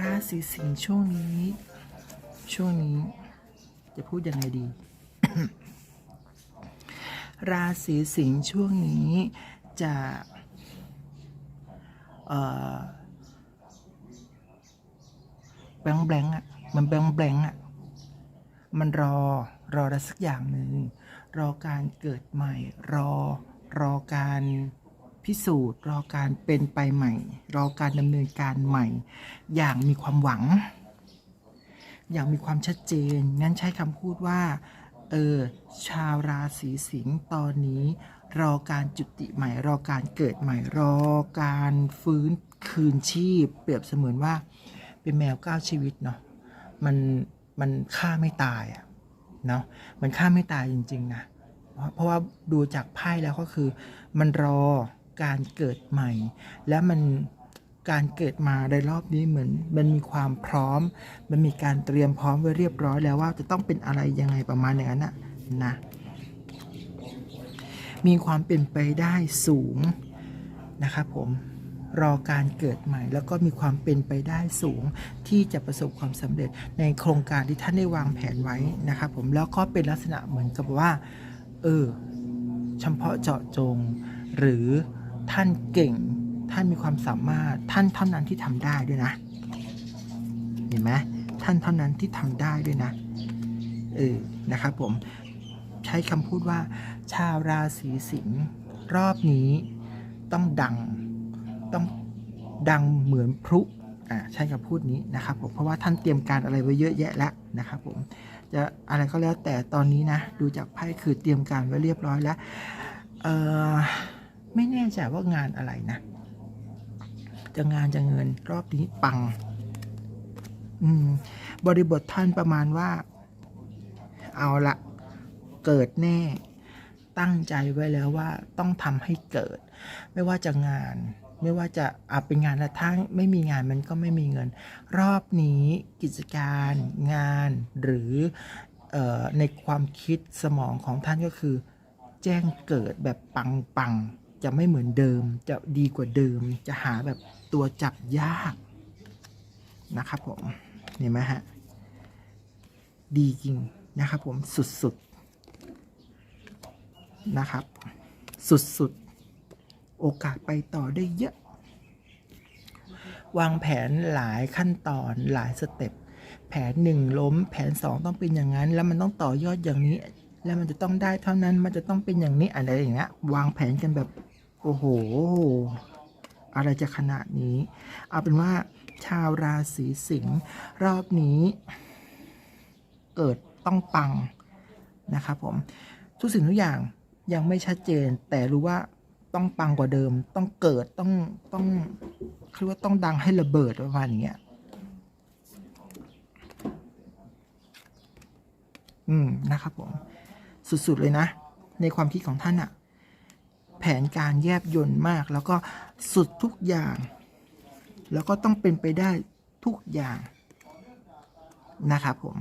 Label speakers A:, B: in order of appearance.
A: ราศีสิงห์ช่วงนี้ ช่วงนี้ จะพูดยังไงดี ราศีสิงห์ช่วงนี้จะเอ่อแบงแบงอะมันแบงแบงอะมันรอรออะไรสักอย่างหนึ่งรอการเกิดใหม่ รอรอการ พิสูจน์ รอการเป็นไปใหม่ รอการดำเนินการใหม่ อย่างมีความหวัง อย่างมีความชัดเจน งั้นใช้คำพูดว่าเออชาวราศีสิงห์ตอนนี้ รอการจุติใหม่ รอการเกิดใหม่ รอการฟื้นคืนชีพ เปรียบเสมือนว่า เป็นแมวก้าวชีวิตเนาะมันมันฆ่าไม่ตายอะเนาะมันฆ่าไม่ตายจริง ๆ นะ เพราะว่าดูจากไพ่แล้วก็คือมันรอ การเกิดใหม่ และมันการเกิดมาในรอบนี้เหมือน มันมีความพร้อม มันมีการเตรียมพร้อมไว้เรียบร้อยแล้วว่าจะต้องเป็นอะไรยังไงประมาณอย่างนั้นนะนะมีความเป็นไปได้สูงนะครับผมรอการเกิดใหม่ แล้วก็มีความเป็นไปได้สูงที่จะประสบความสำเร็จในโครงการที่ท่านได้วางแผนไว้นะครับผมแล้วก็เป็นลักษณะเหมือนกับว่า เออเฉพาะเจาะจงหรือ ท่านเก่ง ท่านมีความสามารถ ท่านเท่านั้นที่ทำได้ด้วยนะ เห็นไหมท่านเท่านั้นที่ทำได้ด้วยนะ เออ นะครับผม ใช้คำพูดว่า ชาวราศีสิงห์รอบนี้ต้องดัง ต้องดังเหมือนพลุอ่าใช้คำพูดนี้นะครับผมเพราะว่าท่านเตรียมการอะไรไว้เยอะแยะแล้วนะครับผมจะอะไรก็แล้วแต่ตอนนี้นะ ดูจากไพ่คือเตรียมการไว้เรียบร้อยแล้วเออ ไม่แน่ใจว่างานอะไรนะ จะงานจะเงินรอบนี้ปัง อืม บริบทท่านประมาณว่า เอาละเกิดแน่ ตั้งใจไว้แล้วว่าต้องทำให้เกิด ไม่ว่าจะงาน ไม่ว่าจะอาเป็นงานและถ้าไม่มีงานมันก็ไม่มีเงิน รอบนี้กิจการงานหรือออในความคิดสมองของท่านก็คือ แจ้งเกิดแบบปังๆ จะไม่เหมือนเดิม จะดีกว่าเดิม จะหาแบบตัวจับยากนะครับผมเห็นไหมฮะ ดีจริงนะครับผมสุดๆนะครับ สุดๆ โอกาสไปต่อได้เยอะ วางแผนหลายขั้นตอนหลายสเต็ปแผนหนึ่งล้ม แผนสองต้องเป็นอย่างนั้น แล้วมันต้องต่อยอดอย่างนี้ แล้วมันจะต้องได้เท่านั้นมันจะต้องเป็นอย่างนี้อะไรอย่างเงี้ยวางแผนกันแบบ โอ้โห อะไรจะขนาดนี้ เอาเป็นว่าชาวราศีสิงห์รอบนี้ เกิดต้องปังนะครับผม ทุกสิ่งทุกอย่างยังไม่ชัดเจน แต่รู้ว่าต้องปังกว่าเดิม ต้องเกิดต้องต้องคือว่าต้องดังให้ระเบิดประมาณอย่างเงี้ยอืมนะครับผม สุดๆเลยนะ ในความคิดของท่านอะ แผนการแยบยนต์มาก แล้วก็สุดทุกอย่าง แล้วก็ต้องเป็นไปได้ทุกอย่างนะครับผม